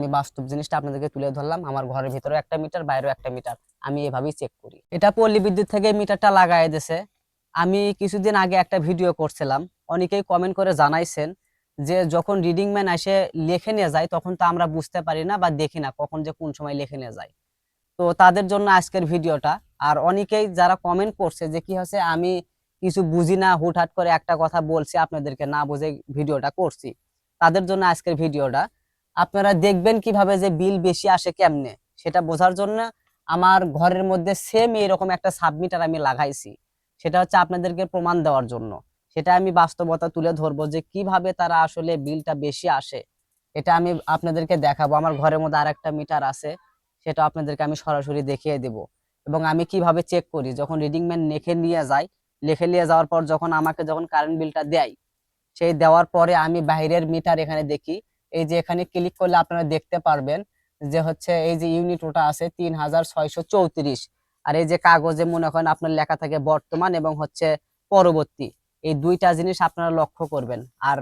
আমি বাস্তব জিনিসটা আপনাদেরকে তুলে ধরলাম। আমার ঘরের ভিতরে একটা মিটার, বাইরেও একটা মিটার। আমি এভাবেই চেক করি। এটা পল্লী বিদ্যুৎ থেকে মিটারটা লাগাই দিয়েছে আমি কিছুদিন আগে একটা ভিডিও করছিলাম। অনেকেই কমেন্ট করে জানাইছেন যে যখন রিডিং ম্যান এসে লেখে নিয়ে যায়, তখন তো আমরা বুঝতে পারি না বা দেখি না কখন যে কোন সময় লেখে নিয়ে যায়। তো তাদের জন্য আজকের ভিডিওটা। আর অনেকেই যারা কমেন্ট করছে যে কি হচ্ছে আমি কিছু বুঝি না, হুটহাট করে একটা কথা বলছি, আপনাদেরকে না বুঝে ভিডিওটা করছি। তাদের জন্য আজকের ভিডিওটা। আপনারা দেখবেন কীভাবে যে বিল বেশি আসে কেমনে? সেটা বোঝার জন্য আমার ঘরের মধ্যে সেম এরকম একটা সাবমিটার আমি লাগাইছি। সেটা হচ্ছে আপনাদেরকে প্রমাণ দেওয়ার জন্য। সেটা আমি বাস্তবতা তুলে ধরবো যে কীভাবে তারা আসলে বিলটা বেশি আসে। এটা আমি আপনাদেরকে দেখাবো। আমার ঘরের মধ্যে আর একটা মিটার আছে। সেটা আপনাদেরকে আমি সরাসরি দেখিয়ে দেব। এবং আমি কীভাবে চেক করি? যখন রিডিং ম্যান লেখে নিয়ে যায়, লিখে নিয়ে যাওয়ার পর যখন আমাকে যখন কারেন্ট বিলটা দেয়, সেই দেওয়ার পরে আমি বাইরের মিটার এখানে দেখি। এই যে এখানে ক্লিক করলে আপনারা দেখতে পারবেন যে হচ্ছে এই যে ইউনিট ওটা আছে তিন হাজার ছয়শো চৌত্রিশ। আর এই যে কাগজে মনে করেন আপনার লেখা থাকে বর্তমান এবং হচ্ছে পরবর্তী। এই দুইটা জিনিস আপনারা লক্ষ্য করবেন। আর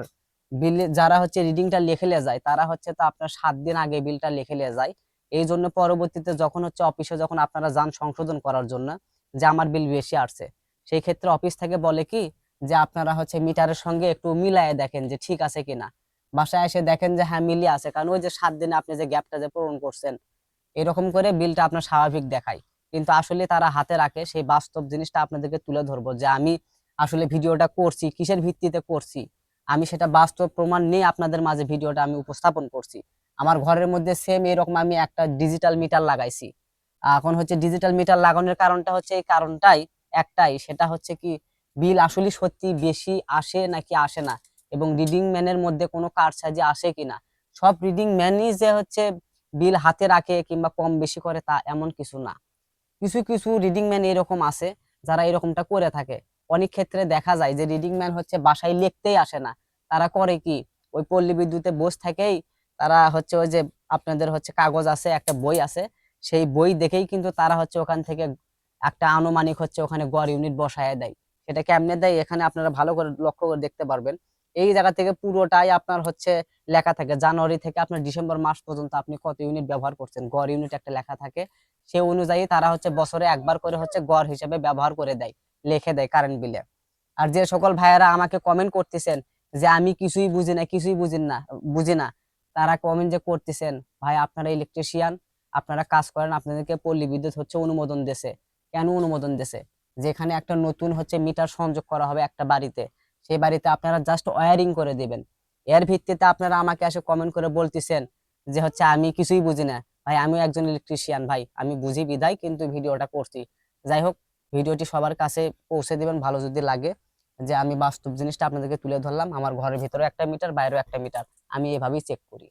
বিল যারা হচ্ছে রিডিংটা লিখে নিয়ে যায়, তারা হচ্ছে তো আপনার সাত দিন আগে বিলটা লিখে নিয়ে যায়। এই জন্য পরবর্তীতে যখন হচ্ছে অফিসে যখন আপনারা যান সংশোধন করার জন্য, যে আমার বিল বেশি আসছে, সেই ক্ষেত্রে অফিস থেকে বলে কি যে আপনারা হচ্ছে মিটারের সঙ্গে একটু মিলায়ে দেখেন যে ঠিক আছে কিনা। বাসায় এসে দেখেন যে হ্যাঁ মিলিয়ে আছে। কারণ ওই যে সাত দিনে আপনি যে গ্যাপটা যে পূরণ করছেন, এরকম করে বিলটা আপনার স্বাভাবিক দেখায়। কিন্তু আসলে তারা হাতে রাখে সেই বাস্তব জিনিসটা আপনাদেরকে তুলে ধরবো যে আমি আসলে ভিডিওটা করছি, কিসের ভিত্তিতে করছি? আমি সেটা বাস্তব প্রমাণ নিয়ে আপনাদের মাঝে ভিডিওটা আমি উপস্থাপন করছি। আমার ঘরের মধ্যে সেম এরকম আমি একটা ডিজিটাল মিটার লাগাইছি। এখন হচ্ছে ডিজিটাল মিটার লাগানোর কারণটা হচ্ছে এই কারণটাই, একটাই। সেটা হচ্ছে কি বিল আসলে সত্যি বেশি আসে নাকি আসে না? এবং রিডিং ম্যানের মধ্যে কোনো কারসাজি আসে কিনা। সব রিডিং ম্যানই যে হচ্ছে বিল হাতে রাখে কিংবা কম বেশি করে তা এমন কিছু না। কিছু কিছু রিডিং ম্যান এরকম আছে, যারা এরকমটা করে থাকে। অনেক ক্ষেত্রে দেখা যায় যে রিডিং ম্যান হচ্ছে বাসায় লিখতেই আসে না। তারা করে কি? ওই পল্লী বিদ্যুতে বস থেকেই তারা হচ্ছে ওই যে আপনাদের হচ্ছে কাগজ আছে, একটা বই আছে, সেই বই দেখেই কিন্তু তারা হচ্ছে ওখান থেকে একটা আনুমানিক হচ্ছে ওখানে গড় ইউনিট বসায় দেয়। সেটা কেমনে দেয়? এখানে আপনারা ভালো করে লক্ষ্য করে দেখতে পারবেন। এই জায়গা থেকে পুরোটাই আপনার হচ্ছে লেখা থাকে। জানুয়ারি থেকে আপনার ডিসেম্বর মাস পর্যন্ত আপনি কত ইউনিট ব্যবহার করছেন? গড় ইউনিট একটা লেখা থাকে। সেই অনুযায়ী তারা হচ্ছে বছরে একবার করে হচ্ছে গড় হিসেবে ব্যবহার করে দেয়, লিখে দেয় কারেন্ট বিলে আর যে সকল ভাইয়েরা আমাকে কমেন্ট করতেছেন যে আমি কিছুই বুঝি না, কিছুই বুঝি না বুঝি না, তারা কমেন্ট যে করতেছেন, ভাই, আপনারা ইলেকট্রিশিয়ান আপনারা কাজ করেন, আপনাদেরকে পল্লী বিদ্যুৎ হচ্ছে অনুমোদন দেছে কেন অনুমোদন দেছে যেখানে একটা নতুন হচ্ছে মিটার সংযোগ করা হবে একটা বাড়িতে। সেই বাড়িতে আপনারা জাস্ট ওয়ারিং করে দিবেন। এর ভিত্তিতে আপনারা আমাকে এসে কমেন্ট করে বলতেছেন যে হচ্ছে আমি কিছুই বুঝি না। ভাই আমি একজন ইলেকট্রিশিয়ান ভাই, আমি বুঝি বিদায় কিন্তু ভিডিওটা করছি। যাই হোক, ভিডিওটি সবার কাছে পৌঁছে দিবেন, ভালো যদি লাগে, যে আমি বাস্তব জিনিসটা আপনাদেরকে তুলে ধরলাম। আমার ঘরের ভিতরে একটা মিটার বাইরেও একটা মিটার আমি এভাবেই চেক করি।